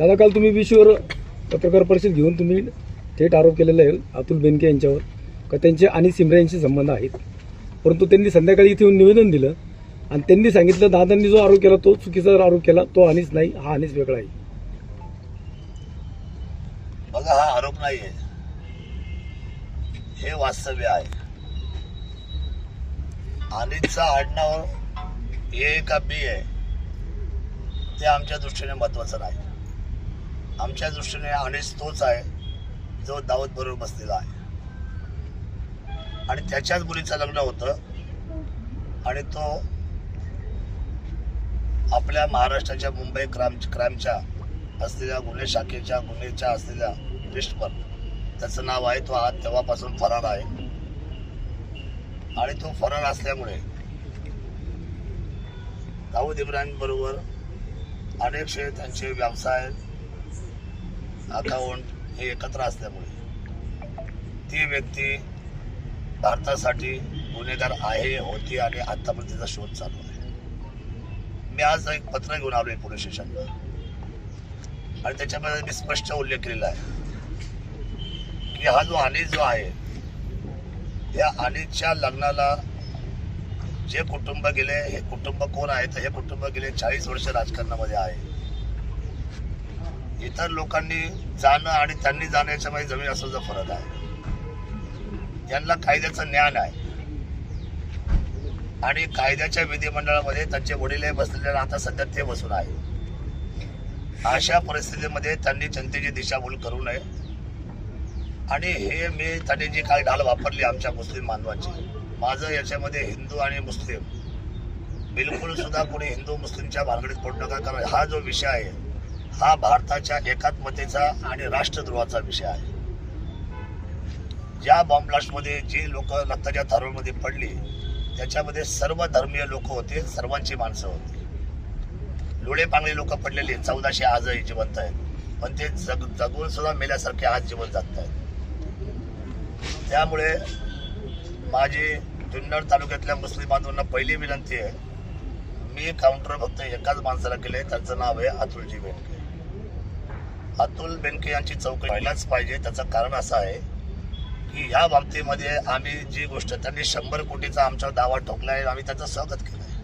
दादा काल तुम्ही विश्वर पत्रकार परिषद घेऊन तुम्ही थेट आरोप केलेला आहे अतुल बेनके यांच्यावर का त्यांचे आणि सिमरे यांशी संबंध आहेत? परंतु त्यांनी संध्याकाळी इथे येऊन निवेदन दिलं आणि त्यांनी सांगितलं दादांनी जो आरोप केला तो चुकीचा आरोप केला तो अनिस नाही हा अनिस वेगळा आहे. बघा हा आरोप नाहीये. हे वास्तव्य आहे. अनितचा आडनाव ए का बी आहे ते आमच्या दृष्टीने महत्वाचं नाही. आमच्या दृष्टीने अनिस तोच आहे जो दाऊद बरोबर बसलेला आहे. आणि त्याच्याच मुलीचं लग्न होतं. आणि तो आपल्या महाराष्ट्राच्या मुंबई क्राम क्राईमच्या असलेल्या गुन्हे शाखेच्या गुन्हेच्या असलेल्या लिस्टवर. त्याचं नाव आहे तो आज तेव्हापासून फरार आहे. आणि तो फरार असल्यामुळे दाऊद इब्राहिम बरोबर अनेकशे त्यांचे व्यवसाय अकाउंट हे एकत्र असल्यामुळे. ती व्यक्ती भारतासाठी गुन्हेगार आहे होती आणि आतापर्यंत तिचा शोध चालू आहे. मी आज एक पत्र घेऊन आलोय पोलीस स्टेशनला. आणि त्याच्यामध्ये मी स्पष्ट उल्लेख केलेला आहे की हा जो अनिल जो आहे या अनिलच्या लग्नाला जे कुटुंब गेले हे कुटुंब कोण आहे? तर हे कुटुंब गेले चाळीस वर्ष राजकारणामध्ये आहे. इतर लोकांनी जाणं आणि त्यांनी जाणं मध्ये जमीन असण्याचा फरक आहे. यांना कायद्याचं ज्ञान आहे. आणि कायद्याच्या विधिमंडळामध्ये त्यांचे वडील बसलेले आता सध्या ते बसून आहे. अशा परिस्थितीमध्ये त्यांनी जनतेची दिशाभूल करू नये. आणि हे मी त्यांनी जी काही ढाल वापरली आमच्या मुस्लिम बांधवांची माझं याच्यामध्ये हिंदू आणि मुस्लिम बिलकुल सुद्धा कोणी हिंदू मुस्लिमच्या भानगडीत पडू नका. कारण हा जो विषय आहे हा भारताच्या एकात्मतेचा आणि राष्ट्रद्रोहाचा विषय आहे. ज्या बॉम्ब ब्लास्टमध्ये जी लोक रक्ताच्या थारोळमध्ये पडली त्याच्यामध्ये सर्व धर्मीय लोक होते सर्वांची माणसं होती. लोळे पांगळे लोक पडलेले चौदाशे आजही जिवंत आहेत. पण ते जग जगून सुद्धा मेल्यासारखे आज जीवन जगत आहेत. त्यामुळे माझी जुन्नर तालुक्यातल्या मुस्लिम बांधवांना पहिली विनंती आहे मी काउंटर फक्त एकाच माणसाला केले त्याचं नाव आहे अतुलजी बेनके. अतुल बेनके यांची चौकशी व्हायलाच पाहिजे. त्याचं कारण असं आहे की ह्या बाबतीमध्ये आम्ही जी गोष्ट त्यांनी शंभर कोटीचा आमच्यावर दावा ठोकला आहे आम्ही त्याचं स्वागत केलं आहे.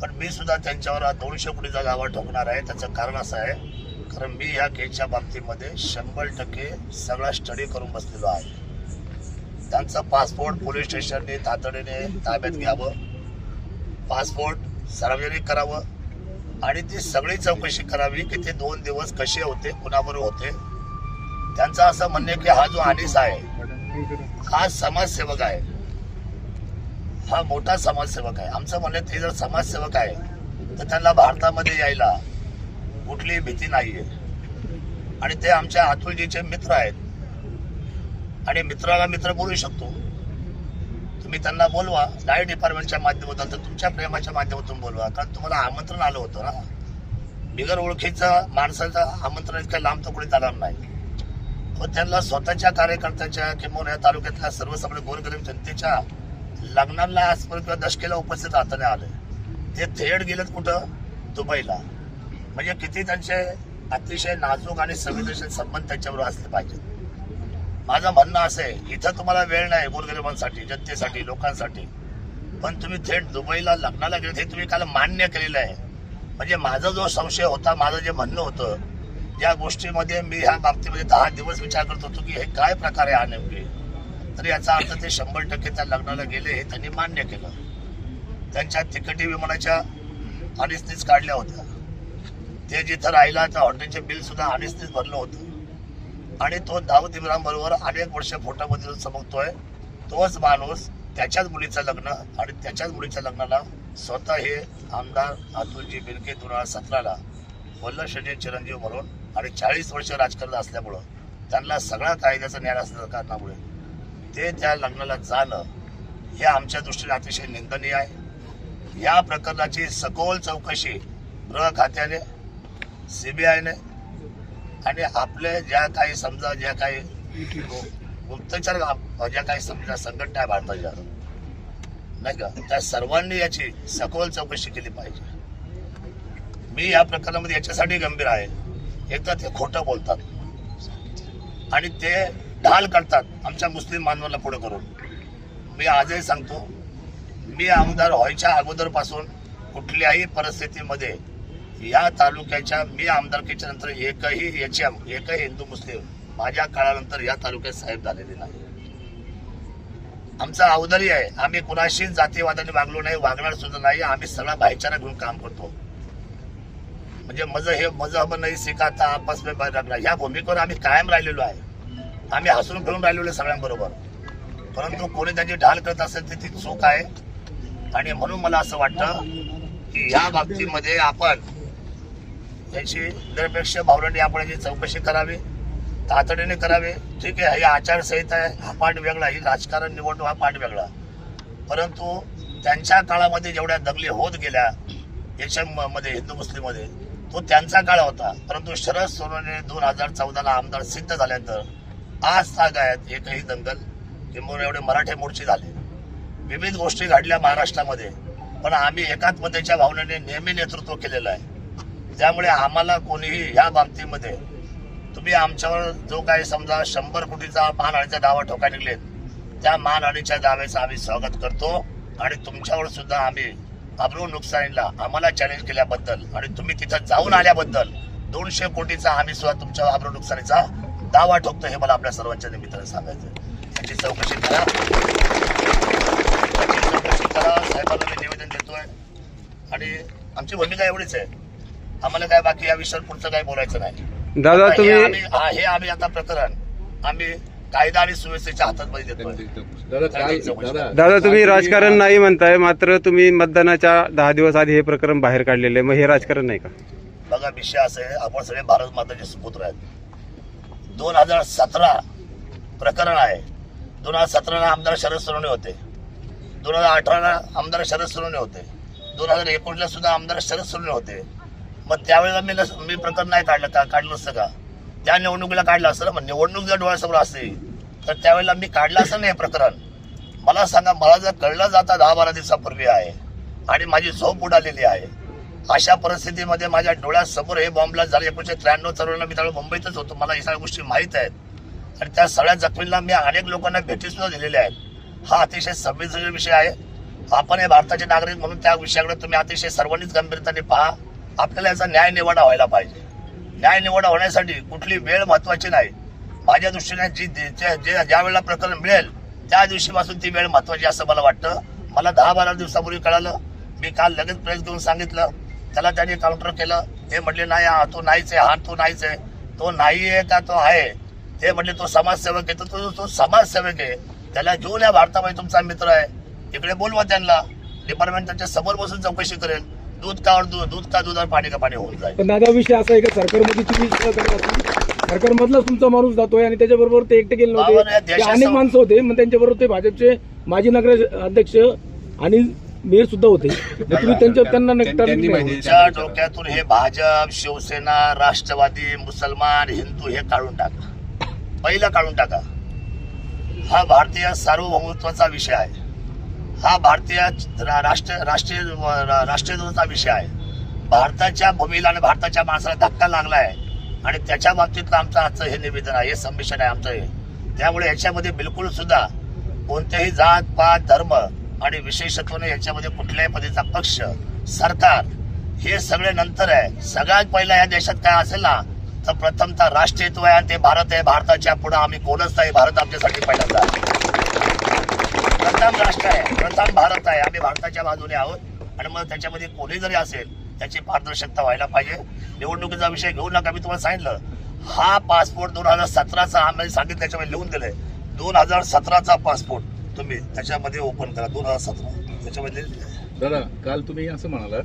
पण मी सुद्धा त्यांच्यावर दोनशे कोटीचा दावा ठोकणार आहे. त्याचं कारण असं आहे कारण मी ह्या केसच्या बाबतीमध्ये शंभर टक्के सगळा स्टडी करून बसलेलो आहे. त्यांचा पासपोर्ट पोलीस स्टेशनने तातडीने ताब्यात घ्यावं. पासपोर्ट सार्वजनिक करावं. आणि ती सगळी चौकशी करावी की ते दोन दिवस कसे होते कुणाबरोबर होते. त्यांचं असं म्हणणं की हा जो आनिस आहे हा समाजसेवक आहे. हा मोठा समाजसेवक आहे. आमचं म्हणणं ते जर समाजसेवक आहे तर त्यांना भारतामध्ये यायला कुठलीही भीती नाहीये. आणि ते आमच्या अतुलजीचे मित्र आहेत. आणि मित्राला मित्र बोलू शकतो. तुम्ही त्यांना बोलवा. डाय डिपार्टमेंटच्या माध्यमातून तर तुमच्या प्रेमाच्या माध्यमातून बोलवा. कारण तुम्हाला आमंत्रण आलं होतं ना. बिगर ओळखीचं माणसाचं आमंत्रण इतकं लांब तर कोणी जाणार नाही. पण त्यांना स्वतःच्या कार्यकर्त्याच्या किंवा या तालुक्यातल्या सर्वसामान्य गोरगरीब जनतेच्या लग्नाला आजपर्यंत किंवा दशकेला उपस्थित राहता नाही आले ते थेट गेलेत कुठं? दुबईला. म्हणजे किती त्यांचे अतिशय नाजूक आणि संवेदनशील संबंध त्यांच्याबरोबर असले पाहिजेत. माझं म्हणणं असं आहे इथं तुम्हाला वेळ नाही गोरगरिबांसाठी जनतेसाठी लोकांसाठी. पण तुम्ही थेट दुबईला लग्नाला गेले हे तुम्ही काल मान्य केलेलं आहे. म्हणजे माझा जो संशय होता माझं जे म्हणणं होतं ज्या गोष्टीमध्ये मी ह्या बाबतीमध्ये दहा दिवस विचार करत होतो की हे काय प्रकार आहे हा नेमके. तर याचा अर्थ ते शंभर टक्के त्या लग्नाला गेले हे त्यांनी मान्य केलं. त्यांच्या तिकटी विमानाच्या अडीचनीच काढल्या होत्या. ते जिथं राहिला त्या हॉटेलचे बिल सुद्धा अडीचनीच भरलं होतं. आणि तो दाऊद इम्रानबरोबर अनेक वर्ष फोटोमध्ये चमकतोय. तोच माणूस त्याच्याच मुलीचं लग्न आणि त्याच्याच मुलीच्या लग्नाला स्वतः हे आमदार अतुलजी बिरके दोन हजार सतराला वल्लभ शेट्टी चिरंजीव म्हणून आणि चाळीस वर्ष राजकारण असल्यामुळं त्यांना सगळा कायद्याचं न्याय असल्या कारणामुळे ते त्या लग्नाला जाणं हे आमच्या दृष्टीने अतिशय निंदनीय आहे. या प्रकरणाची सखोल चौकशी गृह खात्याने सीबीआयने आणि आपल्या ज्या काही समजा ज्या काही गुप्तचर ज्या काही समजा संघटना आहे भारताच्या नाही का? त्या सर्वांनी याची सखोल चौकशी केली पाहिजे. मी या प्रकरणामध्ये याच्यासाठी गंभीर आहे. एकदा ते खोटं बोलतात. आणि ते ढाल करतात आमच्या मुस्लिम मानवाला पुढे करून. मी आजही सांगतो मी आमदार व्हायच्या अगोदरपासून कुठल्याही परिस्थितीमध्ये या तालुक्याच्या मी आमदारकीच्या नंतर एकही याची एकही हिंदू मुस्लिम माझ्या काळानंतर या तालुक्यात साहेब झालेले नाही. आमचा अवधारी आहे. आम्ही कुणाशी जातीवादाने वागलो नाही वागणार सुद्धा नाही. आम्ही सगळा भाईचारा घेऊन काम करतो. म्हणजे मज हे मजहब नाही सिखाता आपस में बैर रखना ह्या भूमिकेवर आम्ही कायम राहिलेलो आहे. आम्ही हसून खेळून राहिलेलो आहे सगळ्यांबरोबर. परंतु कोणी त्यांची ढाल करत असेल तर ती चूक आहे. आणि म्हणून मला असं वाटतं की या बाबतीमध्ये आपण त्यांची निरपेक्ष भावनाने आपण याची चौकशी करावी तातडीने करावे. ठीक आहे ही आचारसंहिता आहे हा पाठ वेगळा ही राजकारण निवडणूक हा पाठ वेगळा. परंतु त्यांच्या काळामध्ये जेवढ्या दंगली होत गेल्या याच्या मध्ये हिंदू मुस्लिममध्ये तो त्यांचा काळ होता. परंतु शरद सोनवणे दोन हजार चौदाला आमदार सिद्ध झाल्यानंतर आज तागायत एकही दंगल किंबहुना एवढे मराठे मोर्चे झाले. विविध गोष्टी घडल्या महाराष्ट्रामध्ये पण आम्ही एकात्मतेच्या भावनेने नेहमी नेतृत्व केलेलं आहे. त्यामुळे आम्हाला कोणीही या बाबतीमध्ये तुम्ही आमच्यावर जो काही समजा शंभर कोटीचा महानाडीचा दावा ठोका निघलेत त्या महानाडीच्या दाव्याचं आम्ही स्वागत करतो आणि तुमच्यावर सुद्धा आम्ही अब्रू नुकसानीला आम्हाला चॅलेंज केल्याबद्दल आणि तुम्ही तिथं जाऊन आल्याबद्दल दोनशे कोटीचा आम्ही सुद्धा तुमच्या अब्रू नुकसानीचा दावा ठोकतो हे मला आपल्या सर्वांच्या निमित्ताने सांगायचं आहे. चौकशी करा. चौकशी करा. साहेबांना मी निवेदन देतोय. आणि आमची भूमिका एवढीच आहे. आम्हाला काय बाकी या विषयावर पुढचं काय बोलायचं नाही. दादा आता हे तुम्ही आम्ही हा- हे आम्ही आता प्रकरण. आम्ही कायदा आणि सुव्यवस्थेच्या हातात मध्ये देतोय. दादा काल दादा दादा तुम्ही राजकारण नाही म्हणताय मात्र तुम्ही मतदानाच्या दहा दिवस आधी हे प्रकरण बाहेर काढलेले आहे. मग हे राजकारण नाही का? बघा विषय असे आपण सगळे भारत माताचे सुपुत्र आहेत. दोन हजार सतरा प्रकरण आहे. दोन हजार सतराला आमदार शरद सोनवणे होते. दोन हजार अठराला आमदार शरद सोनवणे होते. दोन हजार एकोणीसला सुद्धा आमदार शरद सोनवणे होते. मग त्यावेळेला मी नस- मी प्रकरण नाही काढलं का? काढलं नसतं का? त्या निवडणुकीला काढलं असतं ना मग निवडणूक जर डोळ्यासमोर असते तर त्यावेळेला मी काढलं असं नाही हे प्रकरण. मला सांगा मला जर कळलं जाता दहा बारा दिवसापूर्वी आहे आणि माझी झोप उडालेली आहे अशा परिस्थितीमध्ये माझ्या डोळ्यासमोर हे बॉम्बला झालं एकोणीशे त्र्याण्णव चौऱ्याण्णव मी त्यावेळेला मुंबईतच होतो. मला या सगळ्या गोष्टी माहीत आहेत. आणि त्या सगळ्या जखमींना मी अनेक लोकांना भेटीसुद्धा दिलेल्या आहेत. हा अतिशय संवेदनशील विषय आहे. आपण हे भारताचे नागरिक म्हणून त्या विषयाकडे तुम्ही अतिशय सर्वांनीच गंभीरतेने पहा. आपल्याला याचा न्याय निवाडा व्हायला पाहिजे. न्याय निवाडा होण्यासाठी कुठली वेळ महत्वाची नाही. माझ्या दृष्टीने जी जे जे- ज्या वेळेला प्रकरण मिळेल त्या दिवशीपासून ती वेळ महत्वाची असं मला वाटतं. मला दहा बारा दिवसापूर्वी कळालं. मी काल लगेच प्रेस घेऊन सांगितलं. त्याला त्याने काउंटर केलं. ते म्हटले नाही हा तो नाहीच आहे हा तो नाहीच आहे. तो नाही आहे का तो आहे. ते म्हटले तो समाजसेवक आहे. तर तो तो समाजसेवक आहे. त्याला घेऊन या भारतामध्ये तुमचा मित्र आहे. इकडे बोलवा त्यांना. डिपार्टमेंट त्याच्यासमोर बसून चौकशी करेल. दूध का और दूध दूध का दूध और पाणी का पाणी होऊन जाईल. पण दादा विषय असा आहे का सरकारमध्ये तुम्ही. सरकारमधलाच तुमचा माणूस जातोय आणि त्याच्याबरोबर ते एकटे गेले बाबा, या नव्हते ते देशाचं- अनेक माणसं होते मग त्यांच्याबरोबर ते भाजपचे माजी नगर अध्यक्ष आणि मेयर सुद्धा होते. मग तुम्ही त्यांच्या त्यांना त्यांनी टार्गेट माहिती- नाही. तुमच्या डोक्यातून हे भाजप शिवसेना राष्ट्रवादी मुसलमान हिंदू हे काढून टाका. पहिलं काढून टाका. हा भारतीय सार्वभौमत्वाचा विषय आहे. हा भारतीय रा- राष्ट्र राष्ट्रीय राष्ट्रीयत्वाचा विषय आहे. भारताच्या भूमीला आणि भारताच्या माणसाला धक्का लागला आहे आणि त्याच्या बाबतीतलं आमचं आजचं हे निवेदन आहे हे संमिश्रण आहे आमचं हे. त्यामुळे याच्यामध्ये बिलकुल सुद्धा कोणत्याही जात पात धर्म आणि विशेषत्वाने याच्यामध्ये कुठल्याही पद्धतीचा पक्ष सरकार हे सगळे नंतर आहे. सगळ्यात पहिला या देशात काय असेल ना तर प्रथमतः राष्ट्रीयत्व आहे आणि ते भारत आहे. भारताच्या पुढे आम्ही कोणच नाही. भारत आमच्यासाठी पहिल्यांदा आहे. प्रथम राष्ट्र आहे प्रथम भारत आहे. आम्ही भारताच्या बाजूने आहोत. आणि मग त्याच्यामध्ये कोणी जरी असेल त्याची पारदर्शकता व्हायला पाहिजे. निवडणुकीचा विषय घेऊ नका मी तुम्हाला सांगितलं. हा पासपोर्ट दोन हजार सतराचा आम्ही सांगितलं त्याच्यामध्ये लिहून दिलंय. दोन हजार सतराचा पासपोर्ट तुम्ही त्याच्यामध्ये ओपन करा. दोन हजार सतरा त्याच्यामध्ये दादा काल तुम्ही असं म्हणालात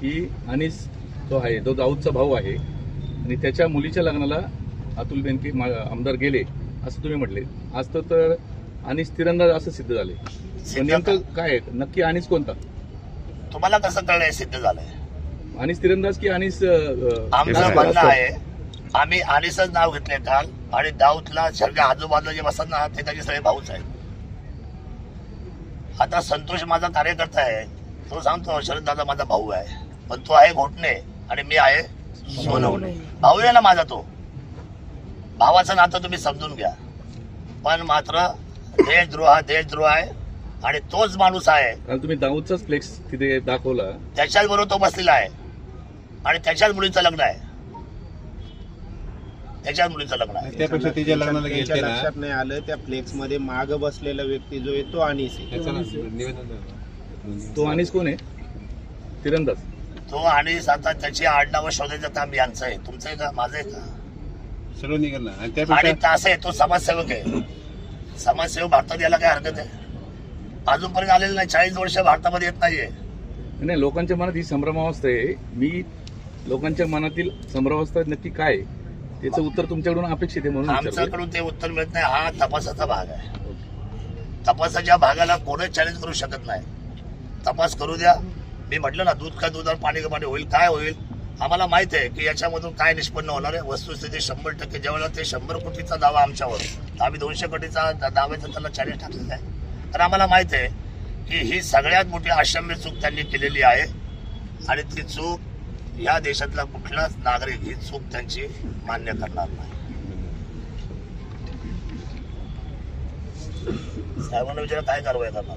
की अनिस जो आहे तो दाऊदचा भाऊ आहे आणि त्याच्या मुलीच्या लग्नाला अतुल बेनके मा- आमदार गेले असं तुम्ही म्हटले. आज तर अनिस तिरंदाज असं सिद्ध झाले. पण नेमकं काय आहे? नक्की अनिस कोणता? तुम्हाला कसं कळलंय सिद्ध झालंय. अनिस तिरंदाज की अनिस अं, आमचं हे म्हणणं असं? आहे आम्ही अनिसच नाव घेतले काल आणि दाऊदला सगळ्या आजूबाजूला जे बसतात ना ते त्याचे सगळे भाऊच आहेत. आता संतोष माझा कार्यकर्ता आहे. तो सांगतो शरद दादा माझा भाऊ आहे. पण तो आहे घोटणे आणि मी आहे सोनवणे. भाऊ आहे ना माझा तो. भावाचं नातं तुम्ही समजून घ्या. पण मात्र देशद्रोह हा देशद्रोह आहे आणि तोच माणूस आहे. कारण तुम्ही दाऊदचाच फ्लेक्स तिथे दाखवला. त्याच्याच बरोबर तो बसलेला आहे. आणि त्याच्याच मुलीचं लग्न आहे. त्याच्याच मुलीचं लग्न आहे. त्यापेक्षा तिच्या लग्नाला गेलते लक्षात नाही आलं त्या फ्लेक्समध्ये माग बसलेला व्यक्ती जो आहे तो अनिस आहे. तो अनिस कोण आहे? तिरंदाज. तो आणि आता त्याची आडनावं शोधायचं काम यांचं आहे. तुमचं आहे का? माझं आहे का? सर्व निघाला. आणि आणि त्यापेक्षा असं आहे तो समाजसेवक आहे. समाजसेवक भारतात यायला काय हरकत आहे? अजूनपर्यंत आलेलं नाही. चाळीस वर्ष भारतामध्ये येत नाहीये. नाही लोकांच्या मनात ही संभ्रमावस्था आहे. मी लोकांच्या मनातील संभ्रमावस्था नक्की काय? त्याचं उत्तर तुमच्याकडून अपेक्षित आहे म्हणून. आमच्याकडून ते उत्तर मिळत नाही. हा तपासाचा भाग आहे. तपासाच्या भागाला कोणच चॅलेंज करू शकत नाही. तपास करू द्या. मी म्हटलं ना दूध का दूध आणि पाणी का पाणी होईल काय होईल? आम्हाला माहीत आहे की याच्यामधून काय निष्पन्न होणार आहे. वस्तुस्थिती शंभर टक्के ज्यावेळेला ते शंभर कोटीचा दावा आमच्यावर. तर आम्ही दोनशे कोटीचा दाव्याचा त्याला चॅलेंज टाकलेला आहे. तर आम्हाला माहीत आहे की ही सगळ्यात मोठी आशम्य चूक त्यांनी केलेली आहे. आणि ती चूक या देशातला कुठलाच नागरिक ही चूक त्यांची मान्य करणार नाही. साहेबांना विचार काय कारवाई करणार?